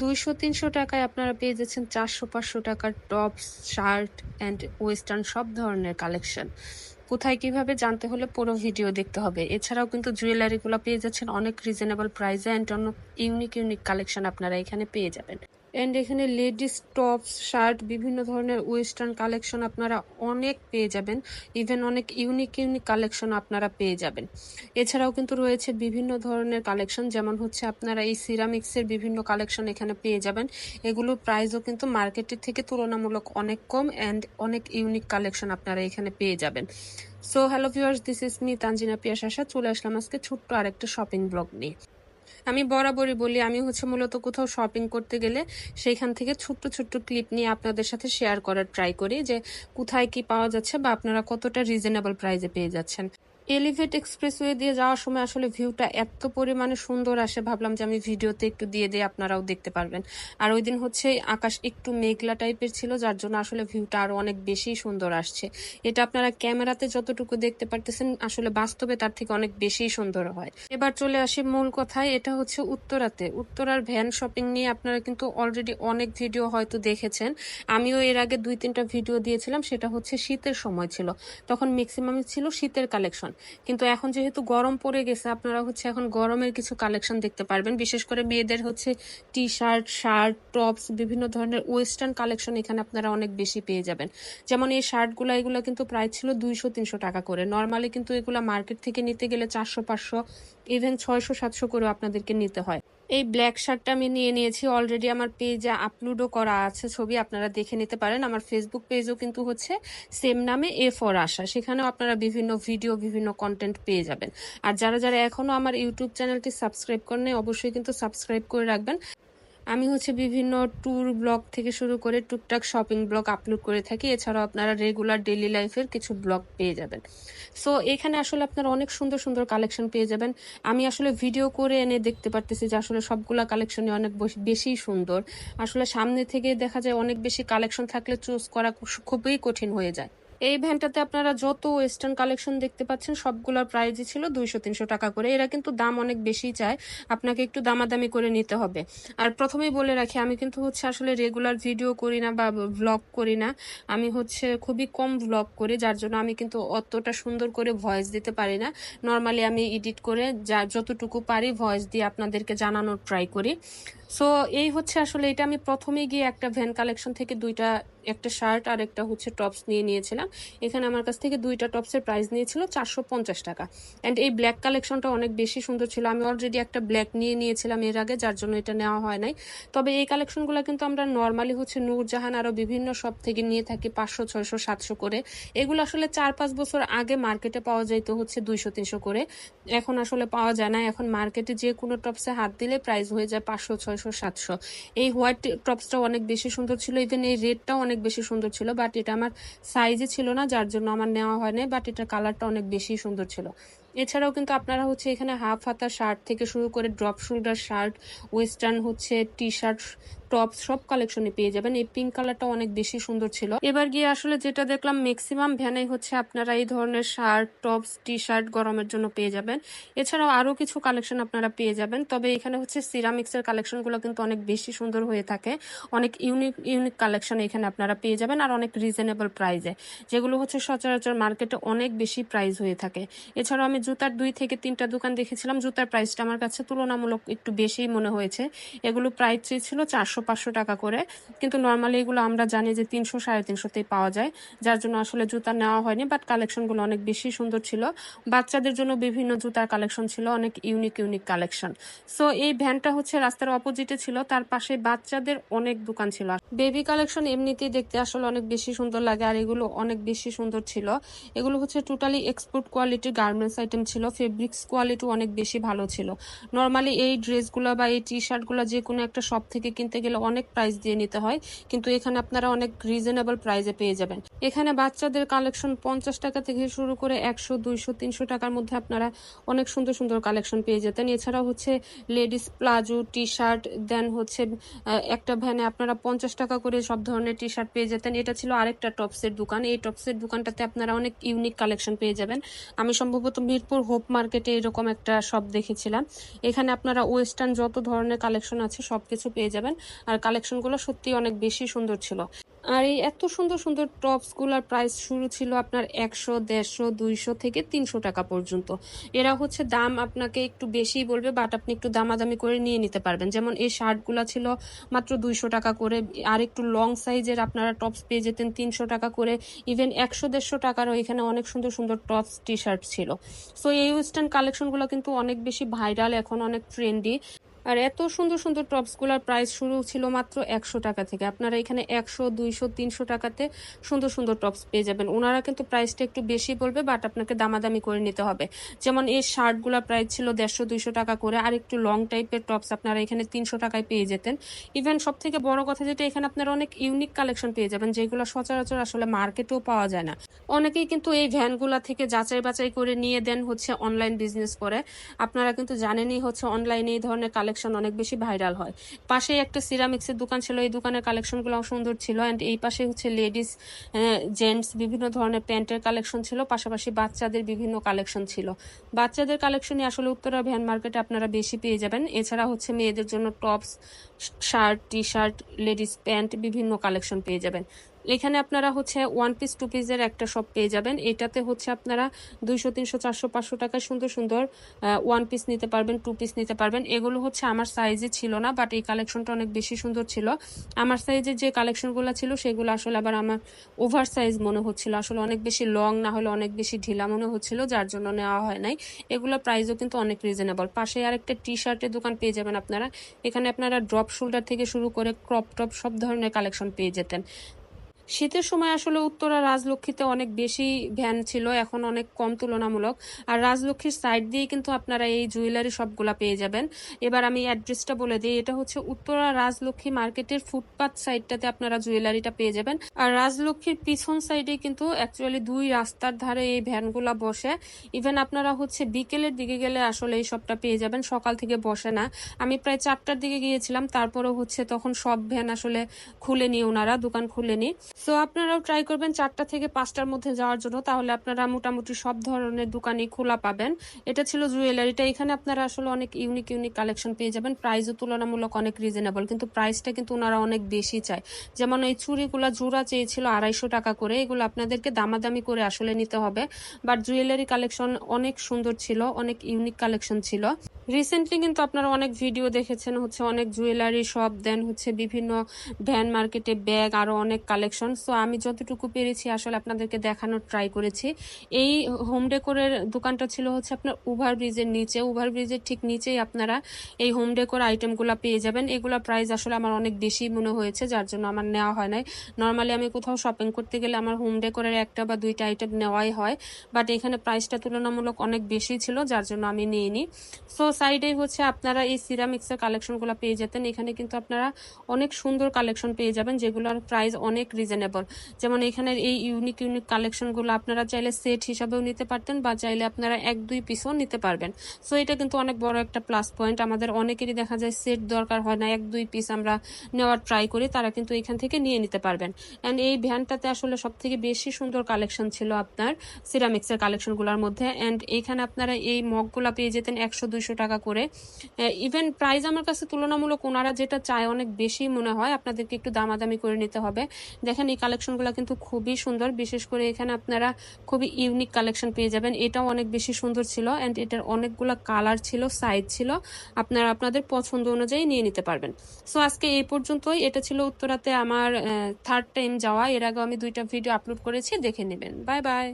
দুইশো, তিনশো টাকায় আপনারা পেয়ে যাচ্ছেন চারশো, পাঁচশো টাকার টপস, শার্ট অ্যান্ড ওয়েস্টার্ন সব ধরনের কালেকশন। কোথায় কীভাবে জানতে হলে পুরো ভিডিও দেখতে হবে। এছাড়াও কিন্তু জুয়েলারিগুলো পেয়ে যাচ্ছেন অনেক রিজনেবল প্রাইসে অ্যান্ড অন্য ইউনিক ইউনিক কালেকশন আপনারা এখানে পেয়ে যাবেন। অ্যান্ড এখানে লেডিস টপস শার্ট বিভিন্ন ধরনের ওয়েস্টার্ন কালেকশন আপনারা অনেক পেয়ে যাবেন। ইভেন অনেক ইউনিক ইউনিক কালেকশন আপনারা পেয়ে যাবেন। এছাড়াও কিন্তু রয়েছে বিভিন্ন ধরনের কালেকশন যেমন হচ্ছে আপনারা এই সিরামিক্সের বিভিন্ন কালেকশন এখানে পেয়ে যাবেন। এগুলোর প্রাইসও কিন্তু মার্কেটের থেকে তুলনামূলক অনেক কম অ্যান্ড অনেক ইউনিক কালেকশন আপনারা এখানে পেয়ে যাবেন। So hello viewers this is me Tanjina Piyas Asha চলে আসলাম আজকে ছোট্ট আরেকটা শপিং ব্লগ নিয়ে। আমি বরাবরই বলি, আমি হচ্ছে মূলত কোথাও শপিং করতে গেলে সেইখান থেকে ছোট্ট ছোট্ট ক্লিপ নিয়ে আপনাদের সাথে শেয়ার করার ট্রাই করি যে কোথায় কি পাওয়া যাচ্ছে বা আপনারা কতটা রিজনেবল প্রাইজে পেয়ে যাচ্ছেন। এলিভেট এক্সপ্রেসওয়ে দিয়ে যাওয়ার সময় আসলে ভিউটা এত পরিমাণে সুন্দর আসে। ভাবলাম যে আমি ভিডিওতে একটু দিয়ে দিয়ে আপনারাও দেখতে পারবেন। আর ওই দিন হচ্ছে আকাশ একটু মেঘলা টাইপের ছিল, যার জন্য আসলে ভিউটা আরও অনেক বেশি সুন্দর আসছে। এটা আপনারা ক্যামেরাতে যতটুকু দেখতে পারতেছেন, আসলে বাস্তবে তার থেকে অনেক বেশি সুন্দর হয়। এবার চলে আসি মূল কথায়, এটা হচ্ছে উত্তরাতে। উত্তরার ভ্যান শপিং নিয়ে আপনারা কিন্তু অলরেডি অনেক ভিডিও হয়তো দেখেছেন। আমিও এর আগে দুই তিনটা ভিডিও দিয়েছিলাম, সেটা হচ্ছে শীতের সময় ছিল। তখন ম্যাক্সিমাম ছিল শীতের কালেকশন কিন্তু এখন যেহেতু গরম পড়ে গেছে, আপনারা হচ্ছে এখন গরমের কিছু কালেকশন দেখতে পারবেন। বিশেষ করে মেয়েদের হচ্ছে টি শার্ট শার্ট টপস বিভিন্ন ধরনের ওয়েস্টার্ন কালেকশন এখানে আপনারা অনেক বেশি পেয়ে যাবেন। যেমন এই শার্টগুলো এগুলো কিন্তু প্রায় ছিল দুইশো, তিনশো টাকা করে। নর্মালি কিন্তু এগুলো মার্কেট থেকে নিতে গেলে চারশো, পাঁচশো ইভেন ছয়শো, সাতশো করেও আপনাদেরকে নিতে হয়। এই ব্ল্যাক শার্টটা আমি নিয়ে নিয়েছি অলরেডি আমার পেজে আপলোডও করা আছে, ছবি আপনারা দেখে নিতে পারেন। আমার ফেসবুক পেজও কিন্তু হচ্ছে সেম নামে এ ফর আশা সেখানেও আপনারা বিভিন্ন ভিডিও বিভিন্ন কন্টেন্ট পেয়ে যাবেন। আর যারা যারা এখনও আমার ইউটিউব চ্যানেলটি সাবস্ক্রাইব করেন অবশ্যই কিন্তু সাবস্ক্রাইব করে রাখবেন। আমি হচ্ছে বিভিন্ন ট্যুর ব্লগ থেকে শুরু করে টুকটাক শপিং ব্লগ আপলোড করে থাকি। এছাড়াও আপনারা রেগুলার ডেলি লাইফের কিছু ব্লগ পেয়ে যাবেন। সো এখানে আসলে আপনারা অনেক সুন্দর সুন্দর কালেকশন পেয়ে যাবেন। আমি আসলে ভিডিও করে এনে দেখতে পারতেছি যে আসলে সবগুলা কালেকশনই অনেক বেশি সুন্দর। আসলে সামনে থেকে দেখা যায় অনেক বেশি কালেকশন থাকলে চুজ করা খুবই কঠিন হয়ে যায়। এই ভ্যানটাতে আপনারা যত ওয়েস্টার্ন কালেকশন দেখতে পাচ্ছেন, সবগুলোর প্রাইজই ছিল দুইশো, তিনশো টাকা করে। এরা কিন্তু দাম অনেক বেশি চায়। আপনাকে একটু দামাদামি করে নিতে হবে। আর প্রথমেই বলে রাখি, আমি কিন্তু হচ্ছে আসলে রেগুলার ভিডিও করি না বা ভ্লগ করি না। আমি হচ্ছে খুবই কম ভ্লগ করি, যার জন্য আমি কিন্তু অতটা সুন্দর করে ভয়েস দিতে পারি না। নর্মালি আমি এডিট করে যা, যতটুকু পারি ভয়েস দিয়ে আপনাদেরকে জানানোর ট্রাই করি। সো এই হচ্ছে আসলে এটা আমি প্রথমে গিয়ে একটা ভ্যান কালেকশন থেকে দুইটা, একটা শার্ট আর একটা হচ্ছে টপস নিয়ে নিয়েছিলাম। এখানে আমার কাছ থেকে দুইটা টপসের প্রাইস নিয়েছিল চারশো পঞ্চাশ টাকা। অ্যান্ড এই ব্ল্যাক কালেকশনটা অনেক বেশি সুন্দর ছিল। আমি অলরেডি একটা ব্ল্যাক নিয়ে নিয়েছিলাম এর আগে, যার জন্য এটা নেওয়া হয় নাই। তবে এই কালেকশনগুলো কিন্তু আমরা নর্মালি হচ্ছে নূরজাহান আরও বিভিন্ন শপ থেকে নিয়ে থাকি পাঁচশো, ছয়শো, সাতশো করে। এগুলো আসলে চার, পাঁচ বছর আগে মার্কেটে পাওয়া যাইতো হচ্ছে দুইশো, তিনশো করে। এখন আসলে পাওয়া যায় না। এখন মার্কেটে যে কোনো টপসে হাত দিলে প্রাইস হয়ে যায় পাঁচশো, ছয়শো সাতশো। এই হোয়াইট টপসটাও অনেক বেশি সুন্দর ছিল। ইভেন এই রেডটাও অনেক বেশি সুন্দর ছিল বাট এটা আমার সাইজে ছিল না, যার জন্য আমার নেওয়া হয়নি বাট এটার কালারটা অনেক বেশি সুন্দর ছিল। এছাড়াও কিন্তু আপনারা হচ্ছে এখানে হাফ হাতা শার্ট থেকে শুরু করে ড্রপ শোল্ডার শার্ট, ওয়েস্টার্ন হচ্ছে টি শার্ট টপ সব কালেকশনে পেয়ে যাবেন। এই পিঙ্ক কালারটা অনেক বেশি সুন্দর ছিল। এবার গিয়ে আসলে যেটা দেখলাম ম্যাক্সিমাম ভ্যানে হচ্ছে আপনারা এই ধরনের শার্ট, টপস টি শার্ট গরমের জন্য পেয়ে যাবেন। এছাড়াও আরও কিছু কালেকশন আপনারা পেয়ে যাবেন। তবে এখানে হচ্ছে সিরামিক্সের কালেকশনগুলো কিন্তু অনেক বেশি সুন্দর হয়ে থাকে। অনেক ইউনিক ইউনিক কালেকশন এখানে আপনারা পেয়ে যাবেন আর অনেক রিজনেবল প্রাইসে যেগুলো হচ্ছে সচরাচর মার্কেটে অনেক বেশি প্রাইস হয়ে থাকে। এছাড়াও আমি জুতার দুই থেকে তিনটা দোকান দেখেছিলাম, জুতার প্রাইসটা আমার কাছে তুলনামূলক একটু বেশি মনে হয়েছে। এগুলো প্রাইস ছিল, চারশো, পাঁচশো টাকা করে। কিন্তু নর্মালি এগুলো আমরা জানি যে তিনশো, সাড়ে তিনশোতেই পাওয়া যায়, যার জন্য আসলে জুতা নেওয়া হয়নি বাট কালেকশনগুলো অনেক বেশি সুন্দর ছিল। বাচ্চাদের জন্য বিভিন্ন জুতার কালেকশন ছিল, অনেক ইউনিক ইউনিক কালেকশন সো এই ভ্যানটা হচ্ছে রাস্তার অপোজিটে ছিল, তার পাশে বাচ্চাদের অনেক দোকান ছিল। বেবি কালেকশন এমনিতেই দেখতে আসলে অনেক বেশি সুন্দর লাগে, আর এগুলো অনেক বেশি সুন্দর ছিল। এগুলো হচ্ছে টোটালি এক্সপোর্ট কোয়ালিটির গার্মেন্টস ছিল ফেব্রিক্স কোয়ালিটি অনেক বেশি ভালো ছিল। নর্মালি এই ড্রেসগুলো বা এই টি শার্টগুলো যে কোনো একটা শপ থেকে কিনতে গেলে অনেক প্রাইস দিয়ে নিতে হয়, কিন্তু এখানে আপনারা অনেক রিজনেবল প্রাইসে পেয়ে যাবেন। এখানে বাচ্চাদের কালেকশন পঞ্চাশ টাকা থেকে শুরু করে একশো, দুইশো, তিনশো টাকার মধ্যে আপনারা অনেক সুন্দর সুন্দর কালেকশন পেয়ে যেতেন। এছাড়াও হচ্ছে ladies palazzo T shirt then হচ্ছে একটা ভ্যানে আপনারা পঞ্চাশ টাকা করে সব ধরনের টি শার্ট পেয়ে যেতেন। এটা ছিল আরেকটা টপসের দোকান। এই টপসের দোকানটাতে আপনারা অনেক ইউনিক কালেকশন পেয়ে যাবেন। আমি সম্ভবত মির মিরপুর হোপ মার্কেটে এরকম একটা শপ দেখেছিলাম। এখানে আপনারা ওয়েস্টার্ন যত ধরনের কালেকশন আছে সব কিছু পেয়ে যাবেন। আর কালেকশনগুলো সত্যি অনেক বেশি সুন্দর ছিল। আর এই এত সুন্দর সুন্দর টপসগুলোর প্রাইস শুরু ছিল আপনার একশো, দেড়শো, দুইশো থেকে তিনশো টাকা পর্যন্ত। এরা হচ্ছে দাম আপনাকে একটু বেশি বলবে বাট আপনি একটু দামাদামি করে নিয়ে নিতে পারবেন। যেমন এই শার্টগুলো ছিল মাত্র দুইশো টাকা করে, আর একটু লং সাইজের আপনারা টপস পেয়ে যেতেন তিনশো টাকা করে। ইভেন একশো, দেড়শো টাকারও এখানে অনেক সুন্দর সুন্দর টপস টি শার্ট ছিল। সো এই ওয়েস্টার্ন কালেকশনগুলো কিন্তু অনেক বেশি ভাইরাল এখন অনেক ট্রেন্ডি আর এত সুন্দর সুন্দর টপসগুলোর প্রাইস শুরু ছিল মাত্র একশো টাকা থেকে। আপনারা এখানে একশো, দুইশো, তিনশো টাকাতে সুন্দর সুন্দর টপস পেয়ে যাবেন। ওনারা কিন্তু প্রাইসটা একটু বেশি বলবে, বাট আপনাকে দামাদামি করে নিতে হবে। যেমন এই শার্টগুলোর প্রাইস ছিল দেড়শো, দুইশো টাকা করে। আর একটু লং টাইপের টপস আপনারা এখানে তিনশো টাকায় পেয়ে যেতেন। ইভেন সব থেকে বড় কথা যেটা, এখানে আপনারা অনেক ইউনিক কালেকশন পেয়ে যাবেন, যেগুলো সচরাচর আসলে মার্কেটেও পাওয়া যায় না। অনেকেই কিন্তু এই ভ্যানগুলা থেকে যাচাই বাছাই করে নিয়ে দেন হচ্ছে অনলাইন বিজনেস করে। আপনারা কিন্তু জানেনই হচ্ছে অনলাইনে এই ধরনের কালেকশন অনেক বেশি ভাইরাল হয়। পাশেই একটা সিরামিক্সের দোকান ছিল, এই দোকানের কালেকশনগুলো সুন্দর ছিল অ্যান্ড এই পাশে হচ্ছে লেডিস জেন্টস বিভিন্ন ধরনের প্যান্টের কালেকশন ছিল, পাশাপাশি বাচ্চাদের বিভিন্ন কালেকশন ছিল। বাচ্চাদের কালেকশনই আসলে উত্তরা ভ্যান মার্কেটে আপনারা বেশি পেয়ে যাবেন। এছাড়া হচ্ছে মেয়েদের জন্য tops shirt T shirt ladies pant বিভিন্ন কালেকশন পেয়ে যাবেন। এখানে আপনারা হচ্ছে ওয়ান পিস টু পিসের একটা শপ পেয়ে যাবেন। এটাতে হচ্ছে আপনারা দুইশো, তিনশো, চারশো, পাঁচশো টাকায় সুন্দর সুন্দর ওয়ান পিস নিতে পারবেন টু পিস নিতে পারবেন। এগুলো হচ্ছে আমার সাইজে ছিল না বাট এই কালেকশনটা অনেক বেশি সুন্দর ছিল। আমার সাইজে যে কালেকশনগুলো ছিল, সেগুলো আসলে আবার আমার ওভার সাইজ মনে হচ্ছিল। আসলে অনেক বেশি লং না হলে অনেক বেশি ঢিলা মনে হচ্ছিল, যার জন্য নেওয়া হয় নাই। এগুলো প্রাইসও কিন্তু অনেক রিজনেবল পাশে আরেকটা টি শার্টের দোকান পেয়ে যাবেন আপনারা। এখানে আপনারা ড্রপ শোল্ডার থেকে শুরু করে ক্রপ টপ সব ধরনের কালেকশন পেয়ে যেতেন। শীতের সময় আসলে উত্তরা রাজলক্ষ্মীতে অনেক বেশি ভ্যান ছিল, এখন অনেক কম তুলনামূলক। আর রাজলক্ষ্মীর সাইড দিয়ে কিন্তু আপনারা এই জুয়েলারি সবগুলা পেয়ে যাবেন। এবার আমি অ্যাড্রেসটা বলে দিই, এটা হচ্ছে উত্তরা রাজলক্ষ্মী মার্কেটের ফুটপাথ সাইডটাতে আপনারা জুয়েলারিটা পেয়ে যাবেন। আর রাজলক্ষ্মীর পিছন সাইডে কিন্তু অ্যাকচুয়ালি দুই রাস্তার ধারে এই ভ্যানগুলা বসে। ইভেন আপনারা হচ্ছে বিকেলের দিকে গেলে আসলে এই সবটা পেয়ে যাবেন, সকাল থেকে বসে না। আমি প্রায় চারটার দিকে গিয়েছিলাম, তারপরেও হচ্ছে তখন সব ভ্যান আসলে খুলেনি ওনারা, দোকান খুলেনি। সো আপনারাও ট্রাই করবেন চারটা থেকে পাঁচটার মধ্যে যাওয়ার জন্য, তাহলে আপনারা মোটামুটি সব ধরনের দোকানই খোলা পাবেন। এটা ছিল জুয়েলারিটা, এখানে আপনারা আসলে অনেক ইউনিক ইউনিক কালেকশন পেয়ে যাবেন। প্রাইসও তুলনামূলক অনেক রিজনেবল কিন্তু প্রাইসটা কিন্তু ওনারা অনেক বেশি চায়। যেমন এই চুড়িগুলো জোড়া চেয়েছিল আড়াইশো টাকা করে, এগুলো আপনাদেরকে দামাদামি করে আসলে নিতে হবে। বাট জুয়েলারি কালেকশন অনেক সুন্দর ছিল, অনেক ইউনিক কালেকশন ছিল। রিসেন্টলি কিন্তু আপনারা অনেক ভিডিও দেখেছেন, হচ্ছে অনেক জুয়েলারি শপ দেন, হচ্ছে বিভিন্ন ভ্যান মার্কেটে ব্যাগ আরও অনেক কালেকশন সো আমি যতটুকু পেরেছি আসলে আপনাদেরকে দেখানোর ট্রাই করেছি। এই হোম ডেকোরের দোকানটা ছিল হচ্ছে আপনার ওভার ব্রিজের নিচে। ওভার ব্রিজের ঠিক নিচেই আপনারা এই হোম ডেকোর আইটেমগুলো পেয়ে যাবেন। এগুলো প্রাইস আসলে আমার অনেক বেশি মনে হয়েছে, যার জন্য আমার নেওয়া হয় নাই। নর্মালি আমি কোথাও শপিং করতে গেলে আমার হোম ডেকোরের একটা বা দুইটা আইটেম নেওয়াই হয়। বাট এখানে প্রাইসটা তুলনামূলক অনেক বেশি ছিল, যার জন্য আমি নিইনি। সো সাইডে হচ্ছে আপনারা এই সিরামিক্সের কালেকশনগুলো পেয়ে যেতেন। এখানে কিন্তু আপনারা অনেক সুন্দর কালেকশন পেয়ে যাবেন, যেগুলোর প্রাইস অনেক রিজনেবল যেমন এখানে এই ইউনিক ইউনিক কালেকশনগুলো আপনারা চাইলে সেট হিসাবেও নিতে পারতেন বা চাইলে আপনারা এক, দুই পিসও নিতে পারবেন। সো এটা কিন্তু অনেক বড় একটা প্লাস পয়েন্ট আমাদের অনেকেরই দেখা যায় সেট দরকার হয় না, এক, দুই পিস আমরা নেওয়ার ট্রাই করি, তারা কিন্তু এখান থেকে নিয়ে নিতে পারবেন। অ্যান্ড এই ভ্যানটাতে আসলে সব থেকে বেশি সুন্দর কালেকশন ছিল আপনার সিরামিক্সের কালেকশনগুলোর মধ্যে। অ্যান্ড এইখানে আপনারা এই মগগুলো পেয়ে যেতেন একশো, দুইশো টাকা করে। ইভেন প্রাইস আমার কাছে তুলনামূলক ওনারা যেটা চায় অনেক বেশি মনে হয়, আপনাদেরকে একটু দামাদামি করে নিতে হবে। দেখেন, এই কালেকশনগুলো কিন্তু খুবই সুন্দর। বিশেষ করে এখানে আপনারা খুবই ইউনিক কালেকশন পেয়ে যাবেন। এটাও অনেক বেশি সুন্দর ছিল অ্যান্ড এটার অনেকগুলো কালার ছিল সাইজ ছিল। আপনারা আপনাদের পছন্দ অনুযায়ী নিয়ে নিতে পারবেন। সো আজকে এই পর্যন্তই। এটা ছিল উত্তরাতে আমার থার্ড টাইম যাওয়া। এর আগে আমি দুইটা ভিডিও আপলোড করেছি। দেখে নেবেন। Bye bye